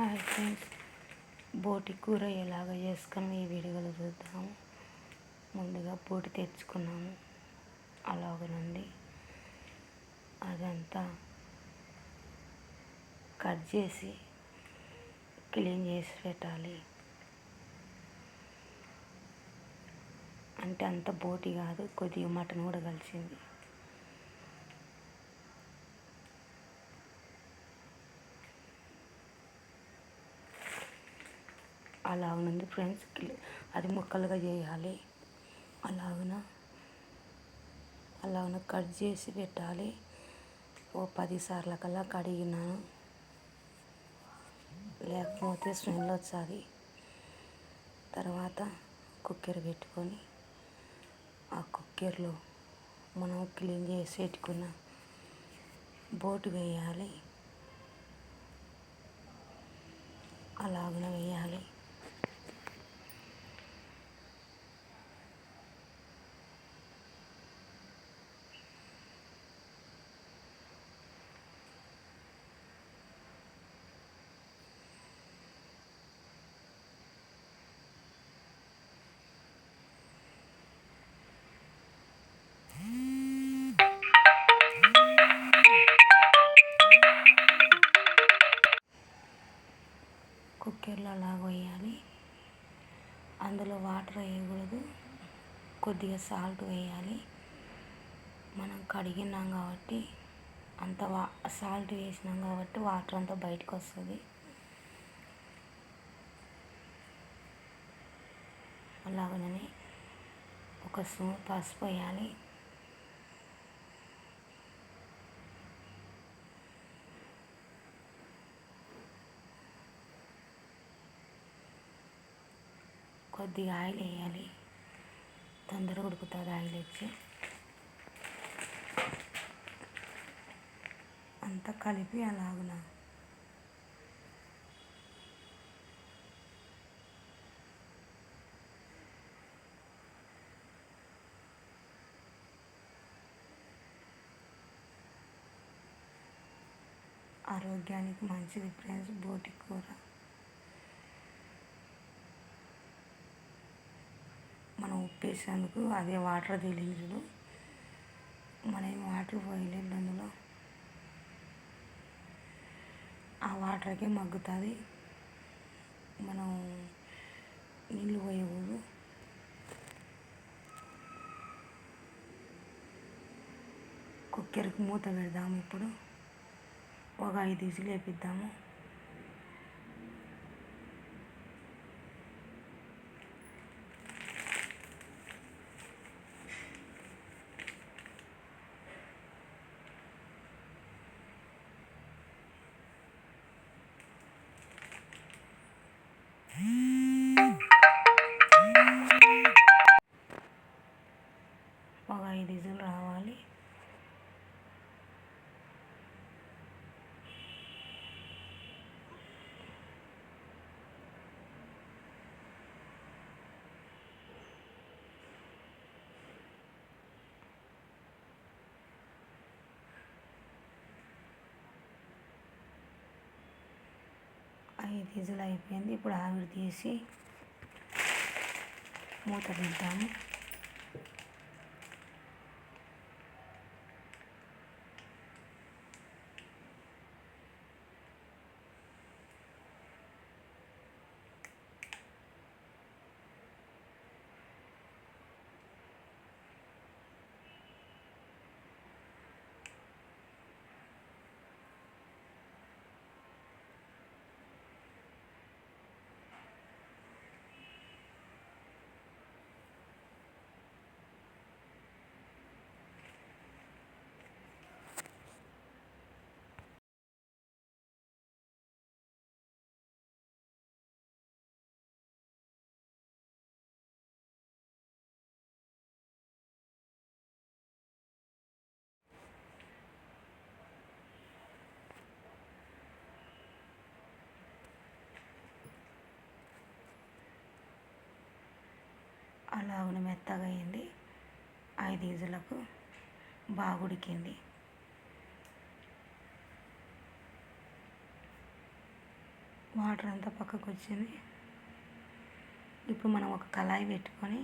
Hi friends బోటి కూర ఎలాగ చేసుకుని ఈ వీడియోలో చూద్దాము ముందుగా బోటి తెచ్చుకున్నాము అలాగనండి. అదంతా కట్ చేసి క్లీన్ చేసి పెట్టాలి. అంటే అంత బోటి కాదు కొద్దిగా మటన్ కూడా కలిసింది. అలాగనుంది ఫ్రెండ్స్ అది ముక్కలుగా చేయాలి. అలాగన అలాగన కట్ చేసి పెట్టాలి. ఓ పది సార్ల కల్లా కడిగినాను. లేకపోతే స్మెల్ వచ్చాది. తర్వాత కుక్కర్ పెట్టుకొని ఆ కుక్కర్లో మనం క్లీన్ చేసి పెట్టుకున్న బోటు వేయాలి. అలాగనే వేయాలి. వాటర్ వేయకూడదు. కొద్దిగా సాల్ట్ వేయాలి. మనం కడిగినాం కాబట్టి అంత వా సాల్ట్ వేసినాం కాబట్టి వాటర్ అంతా బయటకు వస్తుంది. అలాగనే ఒక స్పూన్ పసుపు వేయాలి. కొద్దిగా ఆయిల్ వేయాలి. తొందరగా ఉడుకుతుంది ఆయిల్ వచ్చి. అంతా కలిపి అలాగున ఆరోగ్యానికి మంచిది ఫ్రెండ్స్ బోటి కూర. చేసేందుకు అదే వాటర్ తెలియదు మనం వాటర్ పోయలేదు అందులో. ఆ వాటర్కే మగ్గుతుంది. మనం నీళ్ళు పోయకూడదు. కుక్కర్కి మూత పెడదాము ఇప్పుడు. ఒక ఐదు ఇసులు వేపిద్దాము. ఐదు ఇజులు అయిపోయింది ఇప్పుడు ఆవిరి తీసి మూత పెడతాము అలాగున మెత్తగా అయింది ఐదు ఈజులకు వాటర్ అంతా పక్కకు వచ్చింది ఇప్పుడు మనం ఒక కళాయి పెట్టుకొని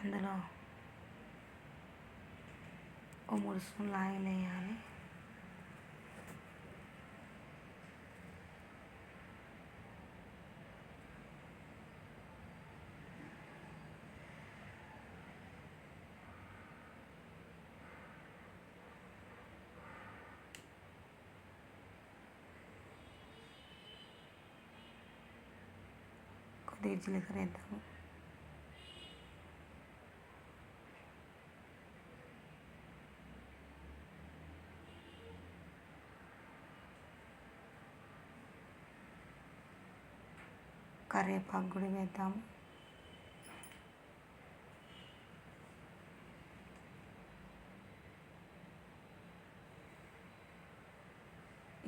అందులో ఒక మూడు స్పూన్లు ఆయిల్ వేయాలి కొద్దిగా జీలకర్ర వేద్దాము కరివేపాకు కూడా వేద్దాము.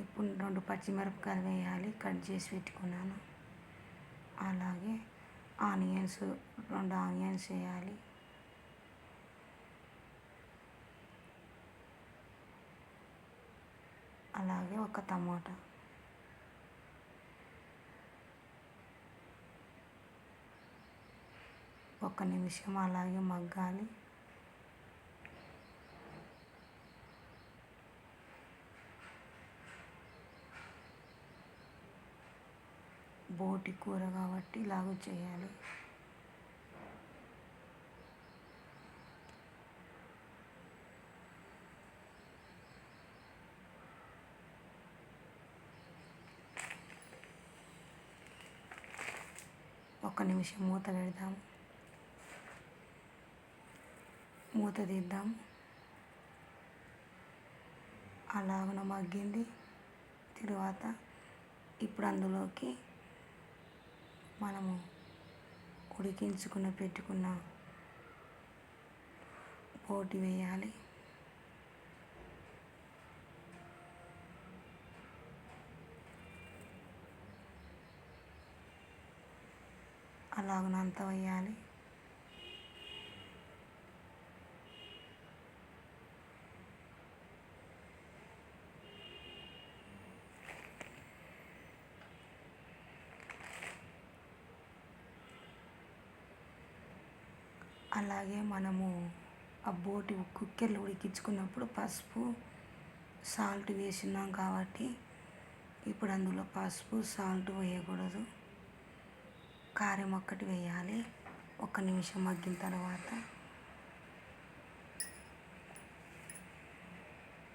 ఇప్పుడు రెండు పచ్చిమిరపకాయలు వేయాలి కట్ చేసి పెట్టుకున్నాను. అలాగే ఆనియన్స్ రెండు ఆనియన్స్ వేయాలి అలాగే ఒక టమాటా. ఒక నిమిషం అలాగే మగ్గాలి. బోటి కూర కాబట్టి ఇలాగ చేయాలి. ఒక నిమిషం మూత పెడదాము మూత తీద్దాం. అలాగన మగ్గింది. తరువాత ఇప్పుడు అందులోకి మనము ఉడికించుకున్న పెట్టుకున్న పోటీ వేయాలి. అలాగనంత వేయాలి. అలాగే మనము ఆ బోటి కుక్కర్లో ఉడికించుకున్నప్పుడు పసుపు సాల్ట్ వేసినాం కాబట్టి ఇప్పుడు అందులో పసుపు సాల్ట్ వేయకూడదు. కారం ఒక్కటి వేయాలి. ఒక నిమిషం మగ్గిన తర్వాత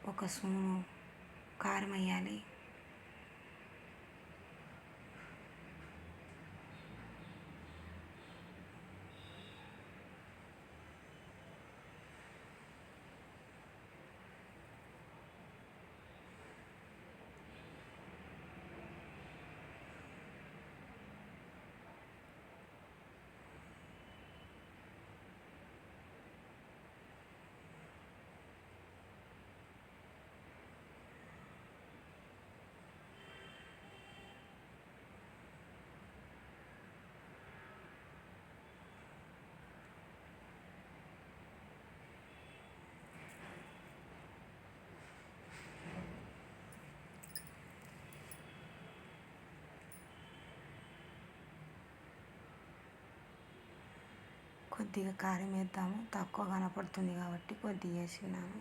ఒక స్పూను కారం వేయాలి. కొద్దిగా కారం వేద్దాము. తక్కువ కనపడుతుంది కాబట్టి కొద్దిగా వేసినాను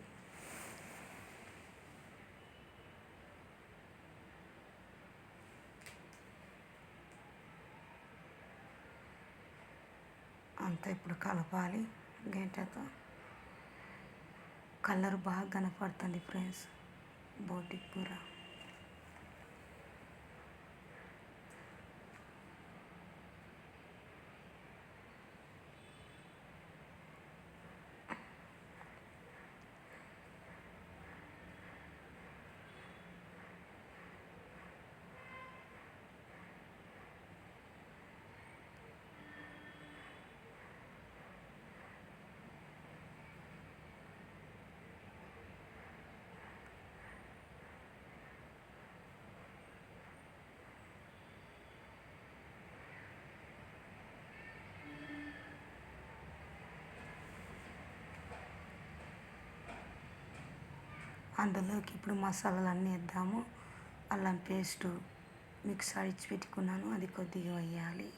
అంతా ఇప్పుడు కలపాలి గంటతో. కలర్ బాగా కనపడుతుంది ఫ్రెండ్స్. బోటి కూర. అందులోకి ఇప్పుడు మసాలాలు అన్నీ వేద్దాము. అల్లం పేస్టు మిక్స్ అడిచి పెట్టుకున్నాను. అది కొద్దిగా వేయాలి.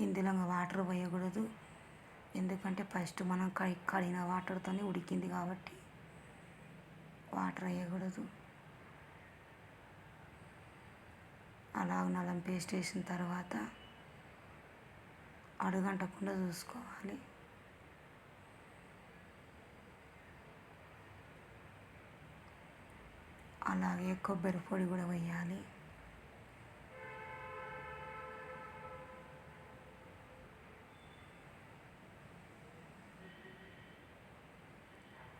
ఇందులో వాటర్ పోయకూడదు. ఎందుకంటే ఫస్ట్ మనం కడి కడిగిన వాటర్తోనే ఉడికింది కాబట్టి వాటర్ వేయకూడదు. అలా నల్లం పేస్ట్ వేసిన తర్వాత అడుగంటకుండా చూసుకోవాలి. అలాగే కొబ్బరి పొడి కూడా వేయాలి.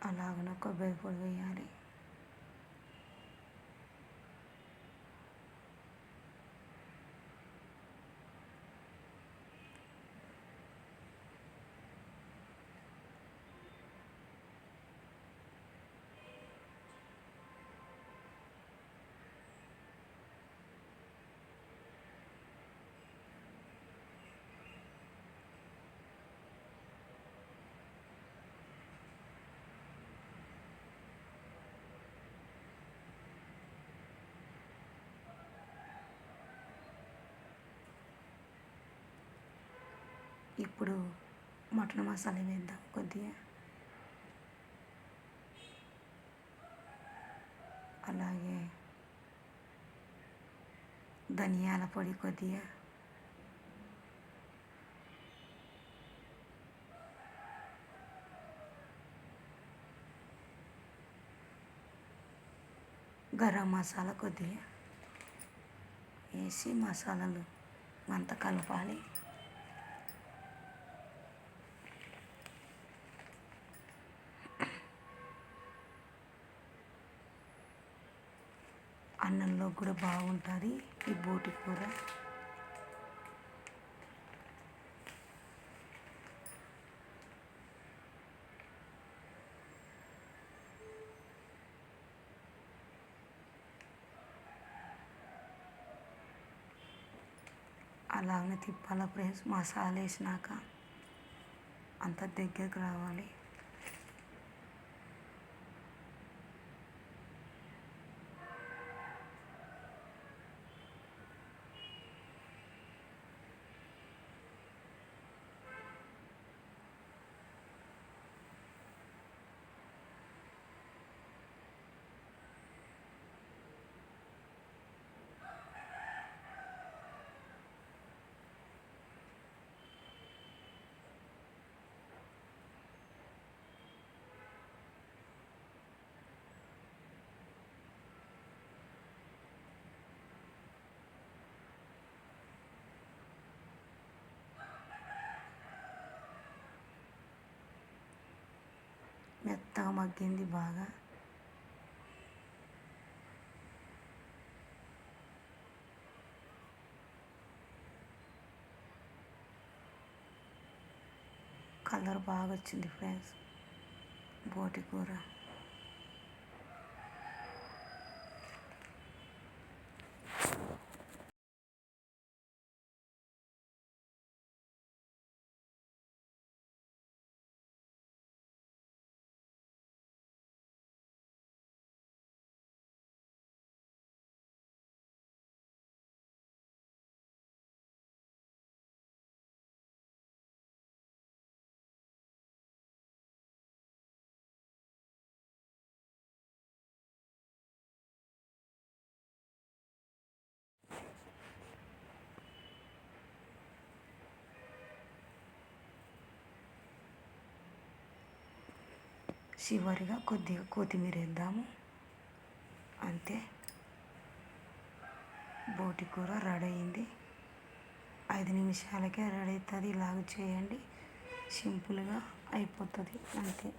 అలాగన కొబ్బరి పొడి వేయాలి. ఇప్పుడు మటన్ మసాలా వేద్దాం కొద్దిగా. అలాగే ధనియాల పొడి కొద్దిగా. గరం మసాలా కొద్దిగా. వేసి మసాలాలు అంతా కలపాలి. అన్నంలో కూడా బాగుంటుంది ఈ బోటి కూర. అలాగనే తిప్పాల ఫ్రెండ్స్ మసాలా వేసినాక అంత దగ్గరకు రావాలి మెత్తగా మగ్గింది బాగా. కలర్ బాగా వచ్చింది ఫ్రెండ్స్. బోటి కూర. చివరిగా కొద్దిగా కొత్తిమీర వేద్దాము. అంతే. బోటి కూర రెడీ అయింది. ఐదు నిమిషాలకే రెడీ అవుతుంది. ఇలాగ చేయండి. సింపుల్గా అయిపోతుంది. అంతే.